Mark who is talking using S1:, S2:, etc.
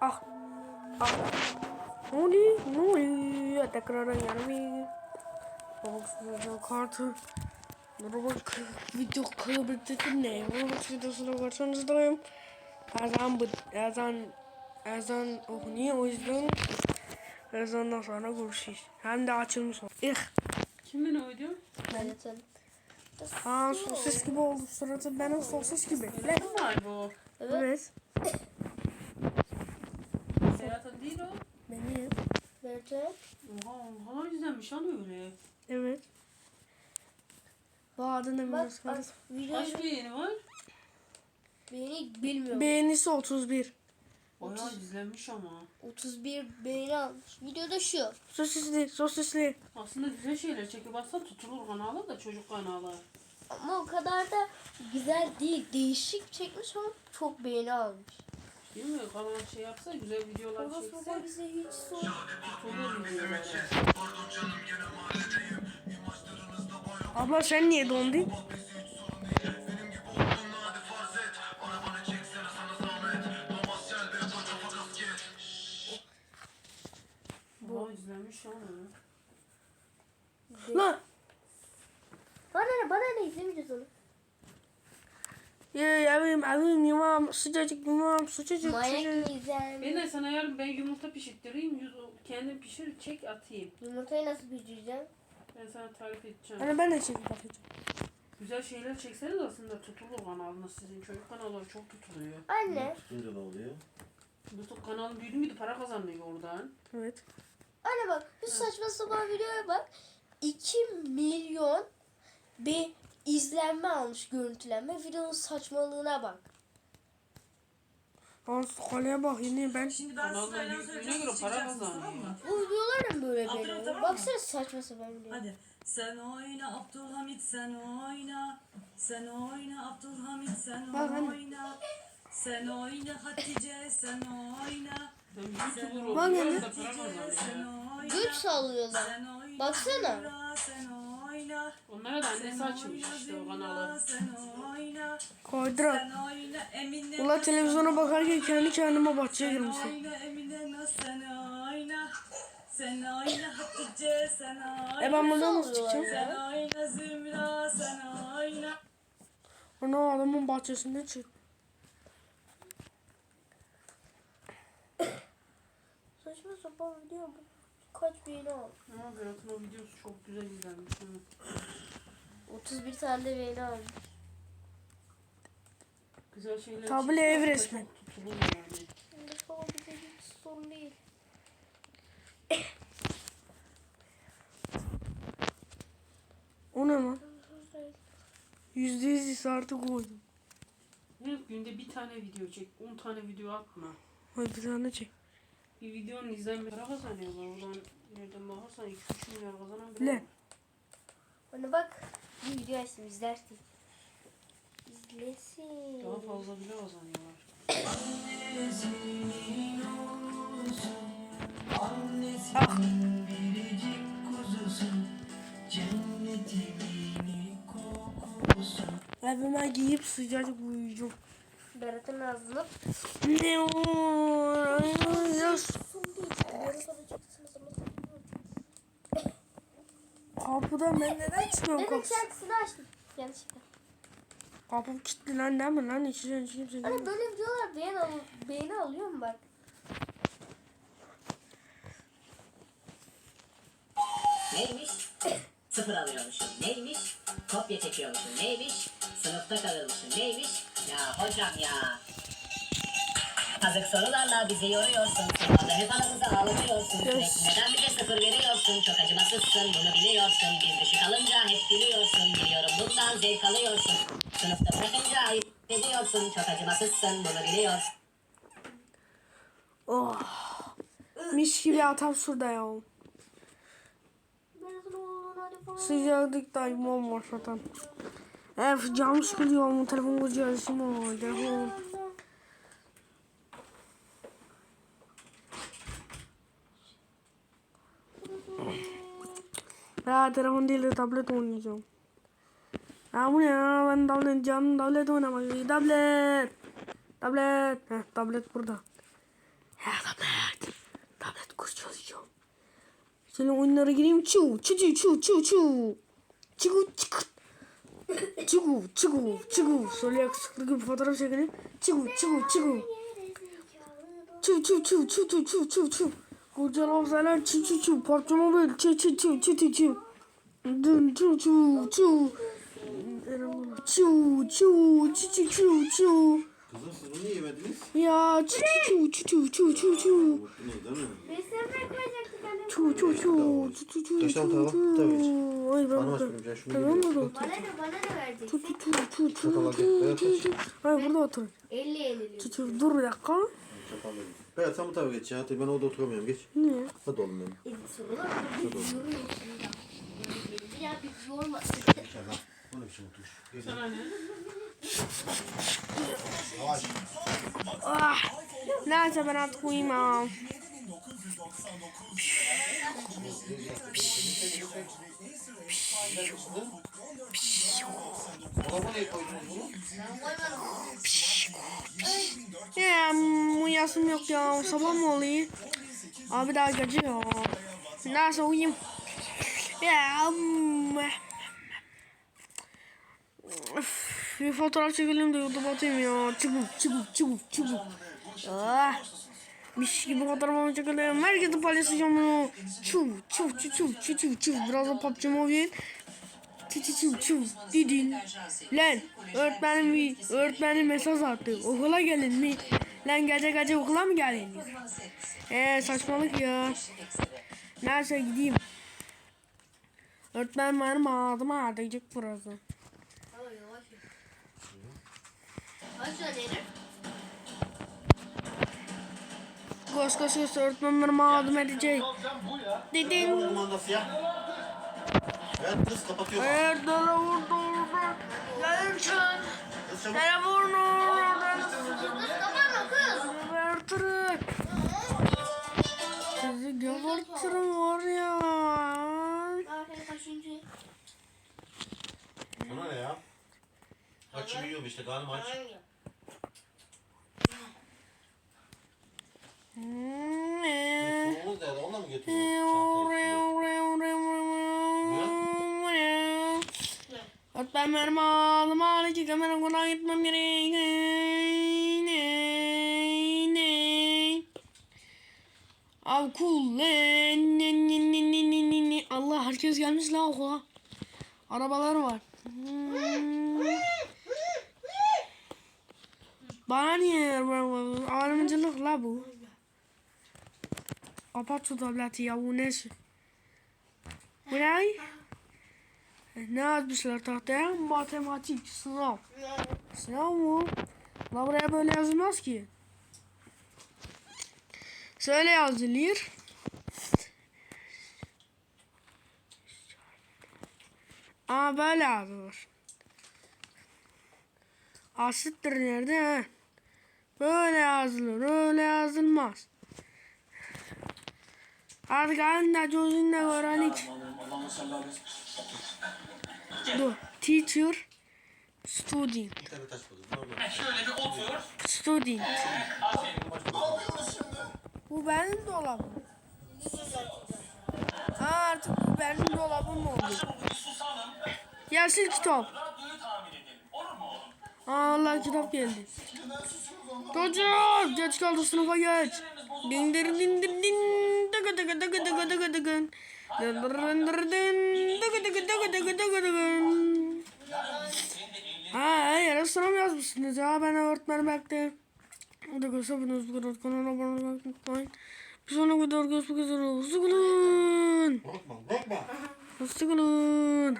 S1: Ah. Ah. Ne oluyor? Ne oluyor? Tekrardan gelmeyi. Babasının kartı. Robot video kıyafeti ne? Robot videosuna karşınızdayım. Ezan, bu- ezan, ezan okunuyor o yüzden ezandan sonra görüşürüz. Hem de açılmış oldu. İh.
S2: Kimin oydu?
S3: Berat'ın.
S1: Ha sosis gibi oldu suratı benim sosis gibi. Ne?
S2: Var bu?
S1: Evet.
S2: Serhat'ın değil o.
S1: Benim.
S3: Berat'ın.
S2: Oha o kadar güzelmiş lan öyle.
S1: Evet. Bu adını
S3: Bak
S1: biliyorsun.
S3: bak videoyu
S2: Kaç beğeni var?
S3: beğeni bilmiyorum.
S1: Beğenisi 31.
S2: Bayağı izlenmiş ama.
S3: 31 beğeni almış. Videoda şu.
S1: Sosisli, sosisli.
S2: Aslında güzel şeyler çekip atsa tutulur kanalı da çocuk kanalı.
S3: Ama o kadar da güzel değil. Değişik çekmiş ama çok beğeni almış.
S2: Değil mi? Kanal şey yapsa güzel videolar
S3: Baba
S2: çekse
S3: baba bize hiç sor.
S2: tutulur videolar.
S1: Abla sen niye dondun?
S2: İzlenmiş lan öyle.
S1: Lan.
S3: Bana ne bana ne izlemeyeceğiz onu.
S1: Ya evim evim yumam sıcacık yumam sıcacık
S3: Manyak
S1: sıcacık.
S2: Ben de sana yarın ben yumurta pişirttireyim. Yüz, kendim pişir çek atayım.
S3: Yumurtayı nasıl pişireceğim?
S2: Ben sana tarif edeceğim.
S1: Hani ben de çekip bakacağım.
S2: Güzel şeyler çekseniz aslında tutulur kanalınız sizin. Çocuk kanalları çok tutuluyor.
S3: Anne.
S4: Tutunca ne oluyor?
S2: YouTube kanalın büyüdü müydü para kazanıyor oradan.
S1: Evet.
S3: Anne bak şu saçma sapan videoya bak. 2 milyon bir izlenme almış görüntülenme. Videonun saçmalığına bak.
S1: Lan kaleye bak yine ben.
S5: Şimdi ben size
S2: Kanalın
S5: öyle
S2: büyüklüğüne
S5: söyleyeceğim.
S2: göre para
S3: videolar da böyle
S5: Abdullah,
S3: beğeniyor.
S5: tamam mı?
S3: Baksana saçma sapan video.
S5: Hadi. Sen oyna Abdülhamit sen oyna. Sen oyna Abdülhamit sen
S1: Bak
S5: oyna. Sen oyna Hatice sen oyna.
S2: Para
S5: Hatice sen oyna.
S3: Güç sallıyorlar.
S5: Sen oyna.
S3: Baksana.
S5: Sen.
S2: Onlara da annesi açmış işte o kanalı.
S5: Emine.
S1: Ula televizyona bakarken kendi kendime bahçeye
S5: oyna.
S1: E ben buradan nasıl çıkacağım? Ana adamın bahçesinde çık.
S3: Saçma sapan video bu. Kaç beğeni aldı?
S2: Ama Berat'ın o videosu çok güzel izlenmiş. hı.
S3: 31 tane de beğeni almış.
S2: Güzel şeyler
S1: Tablo
S2: çekse
S1: ev resmi.
S2: Tutulur yani.
S3: Şimdi baba bize hiç sorun değil.
S1: O ne lan? Yüzde yüz isartı koydum.
S2: Her günde bir tane video çek. 10 tane video atma.
S1: Hadi bir tane çek.
S2: Bir videonun izlenme para kazanıyorlar. Oradan nereden bakarsan 2-3 milyar kazanan biri
S1: Ne?
S2: var.
S3: Bana bak. Bir video açtım izlersin. İzlesin.
S2: Daha fazla bile kazanıyorlar.
S4: Annesinin biricik kuzusu Cennetimin kokusu
S1: Evime giyip sıcacık uyuyacağım.
S3: Berat'ın ağzını
S1: Ne olur? Ay,
S3: son değil. Berat alacaksınız ama sen
S1: Kapıda ben neden çıkıyorum kapısı?
S3: şarkısını açtım. Yanlışlıkla.
S1: Kapı kilitli lan değil mi lan? İçine hiç kimse
S3: Hani böyle videolar beğeni, al beğeni alıyor mu bak?
S6: Neymiş? Sıfır alıyormuşum. Neymiş? Kopya çekiyormuşum. Neymiş? Sınıfta kalırmışım. Neymiş? Ya hocam ya. Kazık sorularla bizi yoruyorsun. Sınavda hep aramızda ağlatıyorsun. Sürekli neden bize sıfır veriyorsun? Çok acımasızsın bunu biliyorsun. Biz düşük alınca hep gülüyorsun. Biliyorum bundan zevk alıyorsun. Sınıfta bırakınca ayıp ediyorsun. Çok acımasızsın bunu biliyorsun.
S1: Oh. Mis gibi atam şurada ya.
S3: Falan.
S1: Sıcaklıktayım olmaz zaten. Evet canım sıkılıyor mu telefon kocarsın mı? Telefon. Ya telefon değil de tablet oynayacağım. Ya bu ne ya ben tablet canım tablet oynamak. Tablet. Tablet. Heh, tablet burada. Ya tablet. Tablet kurs çalışacağım. Senin oyunlara gireyim. Çu çu çu çu çu çu. Çu çık. Çu çu çu. Şöyle yakışıklı bir fotoğraf çekelim. Çu çu. Çu çu çu çu çu çu çu çu. Kocaman falan çu çu çu. PUBG Mobile çu çu çu çu çu çu. Dün çu çu çu. Çu çu çu çu çu çu.
S7: Kızım siz bunu niye yemediniz?
S1: Ya çu çu çu çu çu.
S7: Unuttunuz değil mi?
S1: Çu çu çu çu çu çu
S7: Taştan
S1: çu
S7: tava,
S1: çu.
S7: tabii geç.
S1: Ay ben
S7: şunu
S1: Tamam mı?
S3: Bana da bana da vereceksin.
S1: Çu çu çu çu çu. Hayır burada otur.
S3: 50 50.
S1: Çu çu dur bir dakika.
S7: Berat sen bu tarafa geç ya. Hadi ben orada oturamıyorum geç.
S1: Niye?
S7: Hadi oğlum benim.
S3: Ya bir yorma.
S7: O ne biçim oturuş? Geç.
S2: Sana ne?
S1: Ah. Neyse ben artık uyumam.
S7: Dolaba niye koydunuz bunu?
S1: Ya uyuyasım yok ya. Sabah mı oluyor? Abi daha gece ya. Neyse uyuyayım. Ya. Üf, bir fotoğraf çekelim de YouTube'a atayım ya. Çubuk çubuk çubuk çubuk. Ah. Miş gibi fotoğrafımı çekelim. Herkese paylaşacağım bunu. Çuv çuv çuv çuv çuv çuv çuv. Biraz da PUBG Mobile. Çuv çuv çuv. Didin. Lan öğretmenim mi? Öğretmenim mesaj attı. Okula gelin mi? Lan gece gece okula mı gelin? Eee saçmalık ya. Neyse gideyim. Öğretmen benim ağzıma ağrıyacak burası.
S3: Kaç tane?
S1: Koş koş koş öğretmen benim ağzıma edecek.
S7: Ya. Evet kız kapatıyor.
S1: Eğer telefonu gelirken
S7: Kız çabuk.
S1: telefonu
S3: Kapatma kız.
S1: gebertirim. Sizi gebertirim var ya.
S7: Bana ne ya? Açım yiyorum işte karnım aç.
S1: Hmm, ee.
S7: Sorumuz nerede? Onunla mı götürüyorsun?
S1: Öğretmen benim ağlıma ağlayacak hemen okula gitmem gerek. Av cool. Allah herkes gelmiş la okula. Arabalar var. Bana niye ayrımcılık la bu? Şu tableti ya bu ne? Bu ne? Ne yazmışlar tahtaya? Matematik sınav. Sınav mı? La buraya böyle yazılmaz ki. Şöyle yazılır. Aa böyle yazılır. Asittir nerede? he? Böyle yazılır. Öyle yazılmaz. Artık anne gözünle öğrendik. Dur. Teacher. Student.
S7: Bir taş buldum. Normal.
S1: Student. Bu benim dolabım. Ha, artık bu benim dolabım oldu. Yeşil kitap. Aa, Allah kitap geldi. Çocuk geç kaldı sınıfa geç. Din din dir din. Ha, yere sınav yazmışsınız ya. Ben öğretmenim baktım. O da gösteriniz bu kadar kanala abone olmayı unutmayın. Bir sonraki videoda görüşmek üzere. Hoşçakalın. Hoşçakalın.